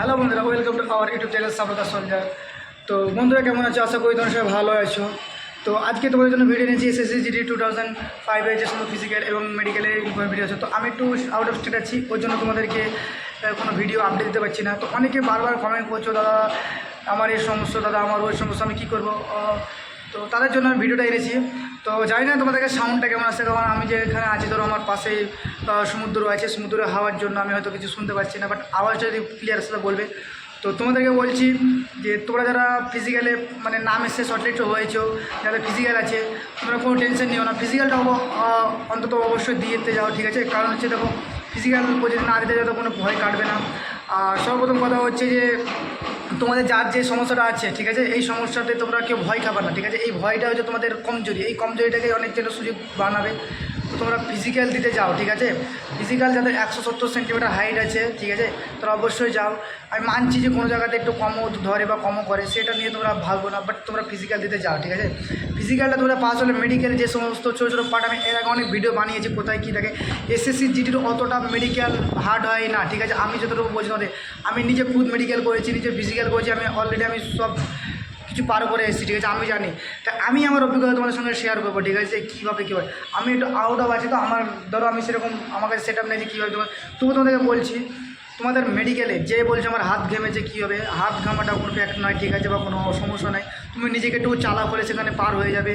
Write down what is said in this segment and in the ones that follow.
Hello বন্ধুরা welcome to our YouTube channel Sabrata Sanjay তো বন্ধুরা, কেমন আছো? আশা করি তোমরা সবাই ভালো আছো। তো আজকে তোমাদের জন্য ভিডিও নিয়েছি এসএসসি জিডি টু থাউজেন্ড ফাইভে যে সমস্ত ফিজিক্যাল এবং মেডিকেলের ভিডিও আছে। তো আমি একটু আউট অফ স্টেট আছি, ওর জন্য তোমাদেরকে কোনো ভিডিও আপডেট দিতে পারছি না। তো অনেকে বারবার কমেন্ট করছ, দাদা, আমার এই সমস্যা দাদা, আমার ওই সমস্যা আমি কী করব? তো তাদের জন্য আমি ভিডিওটা এনেছি। তো জানি না তোমাদেরকে সাউন্ডটা কেমন আসছে কারণ আমি যে এখানে আছি ধরো আমার আহ, সমুদ্র আছে সমুদ্রে হাওয়ার জন্য আমি হয়তো কিছু শুনতে পাচ্ছি না বাট আওয়াজটা যদি ক্লিয়ার আসলে বলবে। তো তোমাদেরকে বলছি যে তোমরা যারা ফিজিক্যালে মানে নাম এসে শর্টলিস্ট হয়েছো যাদের ফিজিক্যাল আছে তোমরা কোনো টেনশন নিও না। ফিজিক্যালটা অন্তত অবশ্যই দিতে যাও ঠিক আছে? কারণ হচ্ছে দেখো ফিজিক্যাল যদি না দিতে যাও তো কোনো ভয় কাটবে না। আর সর্বপ্রথম কথা হচ্ছে যে তোমাদের যার যে সমস্যাটা আছে, ঠিক আছে? এই সমস্যাতে তোমরা কেউ ভয় খাবার না, ঠিক আছে? এই ভয়টা হচ্ছে তোমাদের কমজোরি। এই কমজোরিটাকে অনেক যেন সুযোগ বানাবে। তোমরা ফিজিক্যাল দিতে যাও, ঠিক আছে? ফিজিক্যাল যাদের একশো সত্তর সেন্টিমিটার হাইট আছে, ঠিক আছে? তোমরা অবশ্যই যাও। আমি মানছি যে কোনো জায়গাতে একটু কমও ধরে বা কমও করে, সেটা নিয়ে তোমরা ভাববো না বাট তোমরা ফিজিক্যাল দিতে যাও, ঠিক আছে? ফিজিক্যালটা তোমরা পাস হলে মেডিকেল যে সমস্ত ছোটো ছোটো পার্ট আমি এর আগে অনেক ভিডিও বানিয়েছি, কোথায় কী থাকে? এসএসসি জিটির অতটা মেডিকেল হার্ড হয় না, ঠিক আছে? আমি যতটুকু বলছি আমি নিজে খুদ মেডিকেল করেছি, নিজে ফিজিক্যাল করেছি, আমি অলরেডি আমি সব কিছু পার করে এসেছি, ঠিক আছে? আমি জানি। তা আমি আমার অভিজ্ঞতা তোমাদের সঙ্গে শেয়ার করব, ঠিক আছে? কীভাবে কী হয় আমি একটু আউট অফ আছি তো, আমার, ধরো আমি সেরকম আমার কাছে সেট আপ নেই যে কীভাবে তোমার তবু তোমাদেরকে বলছি, তোমাদের মেডিকেলে যে বলছে আমার হাত ঘেমেছে কী হবে হাত ঘামাটা কোনো ফ্যাক্ট নয়, ঠিক আছে? বা কোনো সমস্যা নাই। তুমি নিজেকে একটু চালা করে সেখানে পার হয়ে যাবে।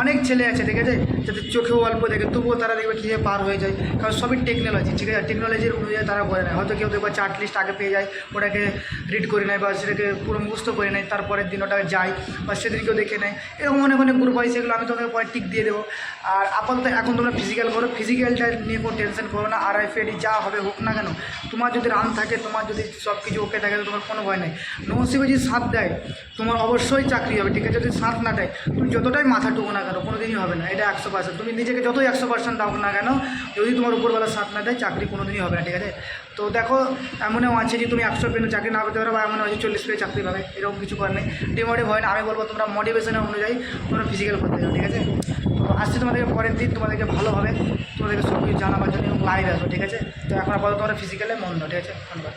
অনেক ছেলে আছে, ঠিক আছে? যাদের চোখেও অল্প দেখে, তবুও তারা দেখবে কীভাবে পার হয়ে যায়। কারণ সবই টেকনোলজি ঠিক আছে? টেকনোলজির অনুযায়ী তারা করে নেয়। হয়তো কেউ দেখবে চার্ট লিস্ট আগে পেয়ে যায়, ওটাকে রিড করে নেয় বা সেটাকে পুরো মুখস্থ করে নেয়, তারপরের দিন ওটা যায় বা সেদিনকেও দেখে নেয়। এরকম অনেক অনেক গ্রুপ হয় সেগুলো আমি তোমাকে পরে টিক দিয়ে দেবো। আর আপাতত এখন তোমরা ফিজিক্যাল করো। ফিজিক্যালটা নিয়ে কোনো টেনশন করো না। আর আইফেডি যা হবে হোক না কেন, তোমার যদি রান থাকে, তোমার যদি সব কিছু ওকে থাকে তোমার কোনো ভয় নেই। নসিবে যদি সাথ দেয়, তোমার অবশ্যই চাকরি হবে। ঠিক আছে, যদি সাথ না দেয়, তুমি যতটাই মাথা টুকো না কেন কোনো দিনই হবে না। এটা একশো পার্সেন্ট তুমি নিজেকে যতই একশো পার্সেন্ট দাও না কেন, যদি তোমার উপরবেলা সাথ না দেয়, চাকরি কোনো দিনই হবে না, ঠিক আছে? তো দেখো, এমনও আছে যে তুমি একশো পেলে চাকরি না পেতে পারো বা এমন আছে চল্লিশ পেয়ে চাকরি পাবে, এরকম কিছু করার নেই। ডিমোটিভ হয় না। আমি বলব তোমরা মোটিভেশনের অনুযায়ী তোমরা ফিজিক্যাল করতে যাও, ঠিক আছে? তো আসছে তোমাদেরকে পরের দিন, তোমাদেরকে ভালোভাবে তোমাদেরকে সব কিছু জানাবার জন্য লাইভ আসব, ঠিক আছে? তো এখন আপাতত তোমরা ফিজিক্যালে মন দাও ঠিক আছে? ধন্যবাদ।